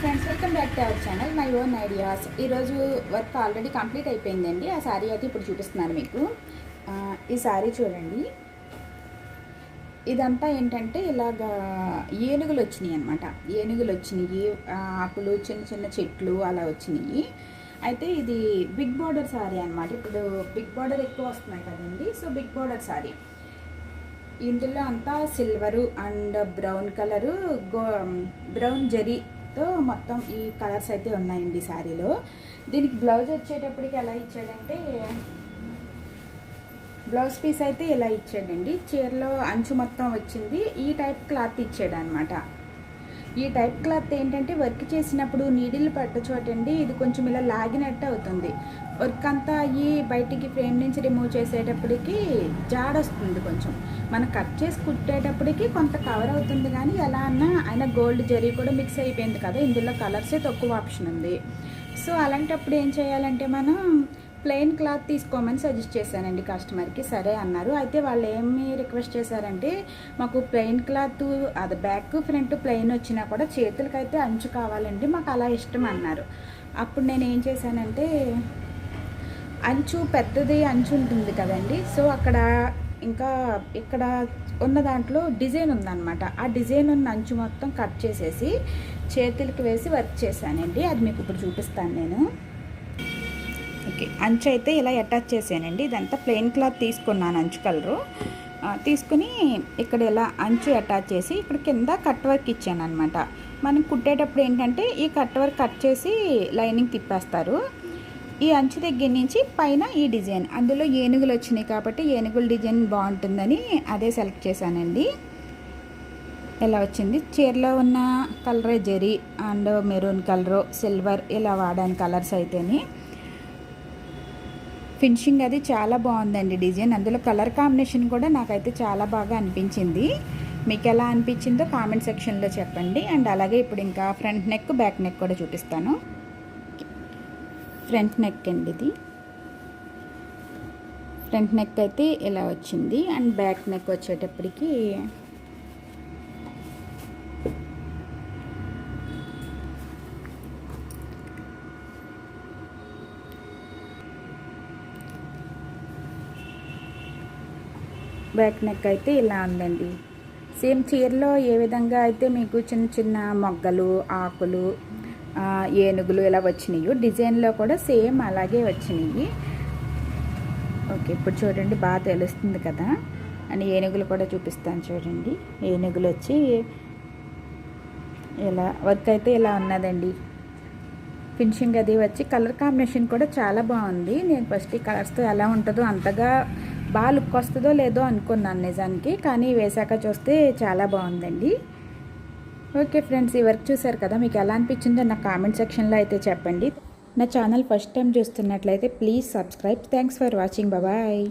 Friends welcome back to our channel my own ideas. ఈరోజు work already complete అయిపోయిందండి. ఆ శారీ అయితే ఇప్పుడు చూపిస్తున్నాను మీకు. ఈ శారీ చూడండి. ఇదంతా ఏంటంటే ఇలాగా ఏనుగులు వచ్చినాయి అనమాట ఏనుగులు వచ్చినాయి ఆకులు చిన్న చిన్న చెట్లు అలా వచ్చినాయి. అయితే ఇది బిగ్ బార్డర్ శారీ అనమాట ఇప్పుడు బిగ్ బార్డర్ ఎక్కువ వస్తున్నాయి కదండి సో బిగ్ బార్డర్ శారీ ఇందులో అంతా సిల్వరు అండ్ బ్రౌన్ కలరు గో బ్రౌన్ తో మొత్తం ఈ కలర్స్ అయితే ఉన్నాయండి శారీలో. దీనికి బ్లౌజ్ వచ్చేటప్పటికి ఎలా ఇచ్చాడంటే బ్లౌజ్ పీస్ అయితే ఇలా ఇచ్చాడండి. చీరలో అంచు మొత్తం వచ్చింది. ఈ టైప్ క్లాత్ ఇచ్చాడు అనమాట ఈ టైప్ క్లాత్ ఏంటంటే వర్క్ చేసినప్పుడు నీడిల్ పట్ట చోటండి ఇది కొంచెం ఇలా లాగినట్టు అవుతుంది. వర్క్ అంతా అయ్యి బయటికి ఫ్రేమ్ నుంచి రిమూవ్ చేసేటప్పటికి జాడొస్తుంది కొంచెం. మనం కట్ చేసి కుట్టేటప్పటికి కొంత కవర్ అవుతుంది కానీ ఎలా అన్నా అయినా గోల్డ్ జరీ కూడా మిక్స్ అయిపోయింది కదా. ఇందులో కలర్సే తక్కువ ఆప్షన్ ఉంది. సో అలాంటప్పుడు ఏం చేయాలంటే మనం ప్లెయిన్ క్లాత్ తీసుకోమని సజెస్ట్ చేశానండి కస్టమర్కి. సరే అన్నారు. అయితే వాళ్ళు ఏమి రిక్వెస్ట్ చేశారంటే మాకు ప్లెయిన్ క్లాత్ అది బ్యాక్ ఫ్రంట్ ప్లెయిన్ వచ్చినా కూడా చేతులకైతే అంచు కావాలండి మాకు అలా ఇష్టం అన్నారు. అప్పుడు నేను ఏం చేశానంటే అంచు పెద్దది అంచు ఉంటుంది కదండి సో అక్కడ ఇంకా ఇక్కడ ఉన్న దాంట్లో డిజైన్ ఉందన్నమాట. ఆ డిజైన్ ఉన్న అంచు మొత్తం కట్ చేసేసి చేతులకి వేసి వర్క్ చేశానండి. అది మీకు ఇప్పుడు చూపిస్తాను నేను. ఓకే. అంచు అయితే ఇలా అటాచ్ చేశానండి. ఇదంతా ప్లెయిన్ క్లాత్ తీసుకున్నాను అంచు కలరు. తీసుకుని ఇక్కడ ఇలా అంచు అటాచ్ చేసి ఇక్కడ కింద కట్ వర్క్ ఇచ్చాను అనమాట మనం కుట్టేటప్పుడు ఏంటంటే ఈ కట్ వర్క్ కట్ చేసి లైనింగ్ తిప్పేస్తారు. ఈ అంచు దగ్గర నుంచి పైన ఈ డిజైన్. అందులో ఏనుగులు వచ్చినాయి కాబట్టి ఏనుగుల డిజైన్ బాగుంటుందని అదే సెలెక్ట్ చేశానండి. ఇలా వచ్చింది? చీరలో ఉన్న కలరే zari and maroon colour silver ఇలా వాడాను కలర్స్ అయితేనే. ఫినిషింగ్ అది చాలా బాగుందండి డిజైన్. అందులో కలర్ కాంబినేషన్ కూడా నాకైతే చాలా బాగా అనిపించింది. మీకు ఎలా అనిపించిందో కామెంట్ సెక్షన్లో చెప్పండి. అండ్ అలాగే ఇప్పుడు ఇంకా ఫ్రంట్ నెక్ బ్యాక్ నెక్ కూడా చూపిస్తాను. ఫ్రంట్ నెక్ అండి ఇది. ఫ్రంట్ నెక్ అయితే ఇలా వచ్చింది. అండ్ బ్యాక్ నెక్ వచ్చేటప్పటికి బ్యాక్ నెక్ అయితే ఇలా ఉందండి. సేమ్ చీరలో ఏ విధంగా అయితే మీకు చిన్న చిన్న మొగ్గలు ఆకులు ఏనుగులు ఇలా వచ్చినాయి డిజైన్లో కూడా సేమ్ అలాగే వచ్చినాయి. ఓకే ఇప్పుడు చూడండి బాగా తెలుస్తుంది కదా. అని ఏనుగులు కూడా చూపిస్తాను చూడండి. ఏనుగులు వచ్చి ఇలా వర్క్ అయితే ఇలా ఉన్నదండి. ఫినిషింగ్ అది వచ్చి కలర్ కాంబినేషన్ కూడా చాలా బాగుంది. నేను ఫస్ట్ ఈ కలర్స్తో ఎలా ఉంటుందో అంతగా బాగా లుక్ వస్తుందో లేదో అనుకున్నాను నిజానికి కానీ వేసాక చూస్తే చాలా బాగుందండి. ఓకే ఫ్రెండ్స్ ఈ వర్క్ చూసారు కదా మీకు ఎలా అనిపించిందో నా కామెంట్ సెక్షన్లో అయితే చెప్పండి. నా ఛానల్ ఫస్ట్ టైం చూస్తున్నట్లయితే please subscribe. Thanks for watching. Bye bye